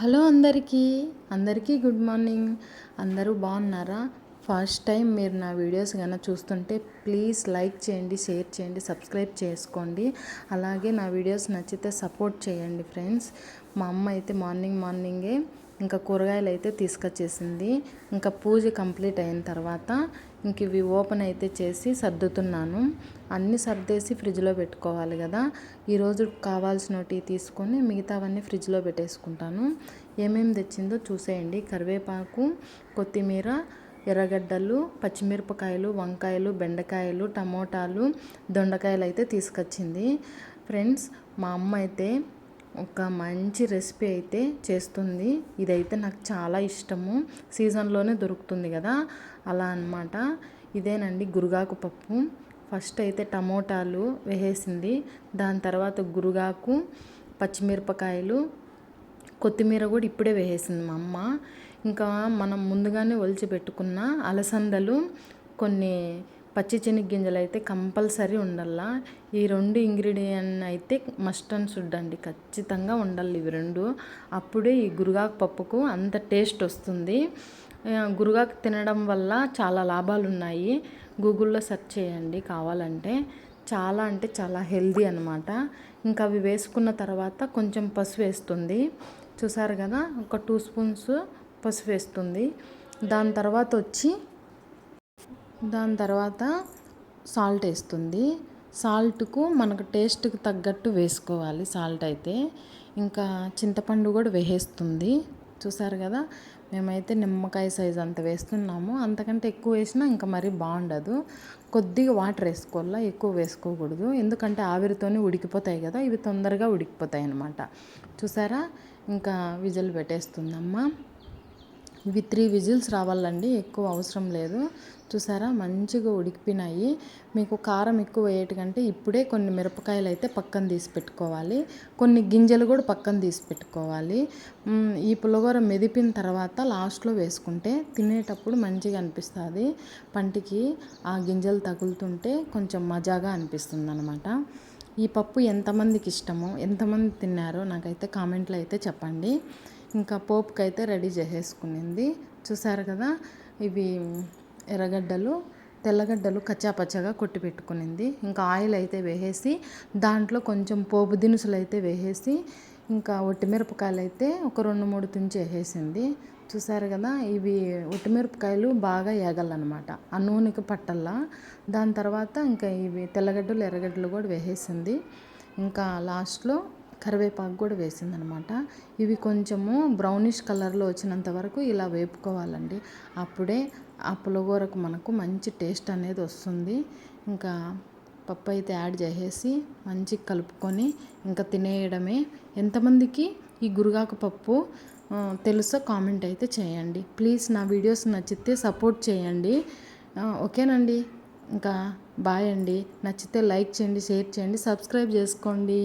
Hello అందరికీ అందరికీ good morning. అందరూ బాగున్నారా? ఫస్ట్ టైం మీరు నా వీడియోస్ కనుక చూస్తుంటే ప్లీజ్ లైక్ చేయండి షేర్ చేయండి సబ్స్క్రైబ్ చేసుకోండి. అలాగే నా వీడియోస్ నచ్చితే సపోర్ట్ చేయండి ఫ్రెండ్స్. మా అమ్మ అయితే మార్నింగ్ మార్నింగే ఇంకా కూరగాయలు అయితే తీసుకొచ్చేసింది. ఇంకా పూజ కంప్లీట్ అయిన తర్వాత ఇంక ఇవి ఓపెన్ అయితే చేసి సర్దుతున్నాను. అన్నీ సర్దేసి ఫ్రిడ్జ్లో పెట్టుకోవాలి కదా. ఈరోజు కావాల్సినవి తీసుకొని మిగతావన్నీ ఫ్రిడ్జ్లో పెట్టేసుకుంటాను. ఏమేమి తెచ్చిందో చూసేయండి. కరివేపాకు కొత్తిమీర ఎర్రగడ్డలు పచ్చిమిరపకాయలు వంకాయలు బెండకాయలు టమోటాలు దొండకాయలు అయితే తీసుకొచ్చింది. ఫ్రెండ్స్ మా అమ్మ అయితే ఒక మంచి రెసిపీ అయితే చేస్తుంది. ఇదైతే నాకు చాలా ఇష్టము. సీజన్లోనే దొరుకుతుంది కదా? అలా అనమాట ఇదేనండి గురుగాకు పప్పు. ఫస్ట్ అయితే టమోటాలు వేసేసింది. దాని తర్వాత గురుగాకు పచ్చిమిరపకాయలు. కొత్తిమీర కూడా ఇప్పుడే వేసేసింది మా అమ్మ. ఇంకా మనం ముందుగానే ఒలిచి పెట్టుకున్న అలసందలు కొన్ని పచ్చి గింజలు అయితే కంపల్సరీ ఉండాల? ఈ రెండు ఇంగ్రీడియంట్ అయితే మస్ట్ అండ్ షుడ్ అండి. ఖచ్చితంగా ఉండాలి ఇవి రెండు. అప్పుడే ఈ గురుగాకు పప్పుకు అంత టేస్ట్ వస్తుంది. గురుగాకు తినడం వల్ల చాలా లాభాలు ఉన్నాయి. గూగుల్లో సెర్చ్ చేయండి కావాలంటే. చాలా అంటే చాలా హెల్దీ అనమాట ఇంకా అవి వేసుకున్న తర్వాత కొంచెం పసుపు వేస్తుంది. చూసారు కదా? ఒక టూ స్పూన్స్ పసుపు వేస్తుంది. దాని తర్వాత వచ్చి దాని తర్వాత సాల్ట్ వేస్తుంది. సాల్ట్కు మనకు టేస్ట్కి తగ్గట్టు వేసుకోవాలి సాల్ట్ అయితే. ఇంకా చింతపండు కూడా వేసేస్తుంది. చూసారు కదా? మేమైతే నిమ్మకాయ సైజ్ అంత వేస్తున్నాము. అంతకంటే ఎక్కువ వేసినా ఇంకా మరీ బాగుండదు. కొద్దిగా వాటర్ వేసుకోవాలా? ఎక్కువ వేసుకోకూడదు. ఎందుకంటే ఆవిరితోనే ఉడికిపోతాయి కదా? ఇవి తొందరగా ఉడికిపోతాయి అన్నమాట. చూసారా? ఇంకా విజిల్ పెట్టేస్తుందమ్మా. ఇవి త్రీ విజిల్స్ రావాలండి ఎక్కువ అవసరం లేదు. చూసారా? మంచిగా ఉడికిపోయినాయి. మీకు కారం ఎక్కువ వేయటకంటే ఇప్పుడే కొన్ని మిరపకాయలు అయితే పక్కన తీసి పెట్టుకోవాలి. కొన్ని గింజలు కూడా పక్కన తీసి పెట్టుకోవాలి. ఈ పులిహోర మెదిపిన తర్వాత లాస్ట్లో వేసుకుంటే తినేటప్పుడు మంచిగా అనిపిస్తుంది. పంటికి ఆ గింజలు తగులుతుంటే కొంచెం మజాగా అనిపిస్తుంది అనమాట ఈ పప్పు ఎంతమందికి ఇష్టమో ఎంతమంది తిన్నారో నాకైతే కామెంట్లో అయితే చెప్పండి. ఇంకా పోపుకి అయితే రెడీ చేసేసుకునింది. చూసారు కదా ఇవి ఎర్రగడ్డలు తెల్లగడ్డలు కచ్చాపచ్చగా కొట్టి పెట్టుకునింది ఇంకా ఆయిల్ అయితే వేసేసి దాంట్లో కొంచెం పోపు దినుసులు అయితే వేసేసి ఇంకా ఒట్టిమిరపకాయలు అయితే ఒక రెండు మూడు తుంచి వేసేసింది. చూసారు కదా ఇవి ఒట్టిమిరపకాయలు బాగా ఏగలనమాట ఆ నూనెకి పట్టల్లా. దాని తర్వాత ఇంకా ఇవి తెల్లగడ్డలు ఎర్రగడ్డలు కూడా వేసేసింది. ఇంకా లాస్ట్లో కరివేపాకు కూడా వేసిందనమాట. ఇవి కొంచెము బ్రౌనిష్ కలర్లో వచ్చినంత వరకు ఇలా వేపుకోవాలండి. అప్పుడే ఆ పులగూరకు మనకు మంచి టేస్ట్ అనేది వస్తుంది. ఇంకా పప్పు అయితే యాడ్ చేసేసి మంచిగా కలుపుకొని ఇంకా తినేయడమే. ఎంతమందికి ఈ గురుగాకు పప్పు తెలుసో కామెంట్ అయితే చేయండి. ప్లీజ్ నా వీడియోస్ నచ్చితే సపోర్ట్ చేయండి. ఓకేనండి. ఇంకా బాయ్ అండి. నచ్చితే లైక్ చేయండి షేర్ చేయండి సబ్స్క్రైబ్ చేసుకోండి.